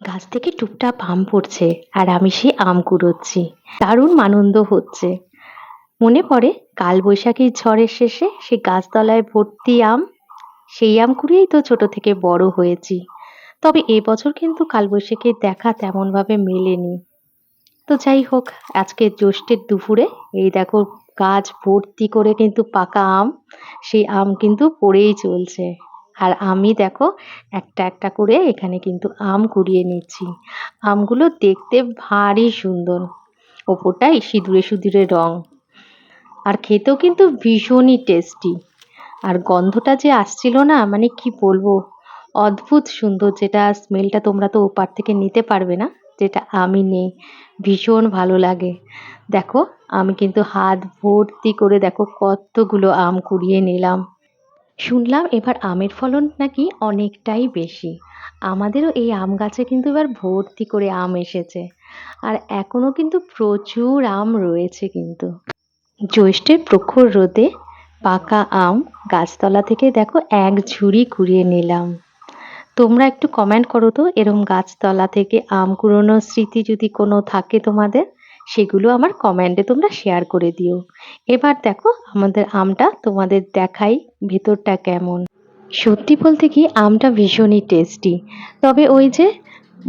গাছ থেকে টুপটাপ আম পড়ছে আর আমি সেই আম কুড়োচ্ছি। দারুণ আনন্দ হচ্ছে। মনে পড়ে কাল বৈশাখীর ঝড়ের শেষে সে গাছতলায় ভর্তি আম? সেই আম কুড়িয়েই তো ছোট থেকে বড় হয়েছি। তবে এবছর কিন্তু কালবৈশাখীর দেখা তেমনভাবে মেলেনি। তো যাই হোক, আজকে জ্যৈষ্ঠের দুপুরে এই দেখো গাছ ভর্তি করে কিন্তু পাকা আম, সেই আম কিন্তু পড়েই চলছে। আর আমি দেখো একটা একটা করে এখানে কিন্তু আম কুড়িয়ে নিচ্ছি। আমগুলো দেখতে ভারী সুন্দর। ওপরটাই সিঁদুরে সিঁদুরে রং। আর খেতেও কিন্তু ভীষণই টেস্টি আর গন্ধটা যে আসছিল না মানে কি বলব? অদ্ভুত সুন্দর যেটা স্মেলটা তোমরা তো ওপার থেকে নিতে পারবে না, যেটা আমি নেই। ভীষণ ভালো লাগে। দেখো, আমি কিন্তু হাত ভর্তি করে দেখো কতগুলো আম কুড়িয়ে নিলাম। শুনলাম এবার আমের ফলন নাকি অনেকটাই বেশি। আমাদেরও এই আম গাছে কিন্তু এবার ভর্তি করে আম এসেছে। আর এখনও কিন্তু প্রচুর আম রয়েছে কিন্তু। জ্যৈষ্ঠের প্রখর রোদে পাকা আম গাছতলা থেকে দেখো এক ঝুড়ি কুড়িয়ে নিলাম। তোমরা একটু কমেন্ট করো তো, এরম গাছতলা থেকে আম কুড়োনোর স্মৃতি যদি কোনো থাকে তোমাদের। সেগুলো আমার কমেন্টে তোমরা শেয়ার করে দিও। এবার দেখো আমাদের আমটা তোমাদের দেখাই ভেতরটা কেমন। সত্যি বলতে কি আমটা ভীষণই টেস্টি তবে ওই যে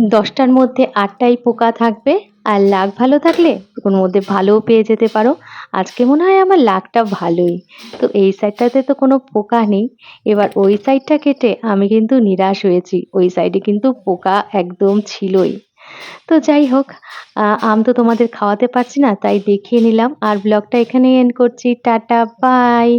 দশটার মধ্যে আটটাই পোকা থাকবে আর লাক ভালো থাকলে ওর মধ্যে ভালোও পেয়ে যেতে পারো। আজকে মনে হয় আমার লাকটা ভালোই। তো এই সাইডটাতে তো কোনো পোকা নেই। এবার ওই সাইডটা কেটে আমি কিন্তু নিরাশ হয়েছি। ওই সাইডে কিন্তু পোকা একদম ছিলই। তো যাই হোক আম তো তোমাদের খাওয়াতে পারছি না, তাই দেখিয়ে নিলাম। আর ব্লগটা এখানেই এন্ড করছি। Tata bye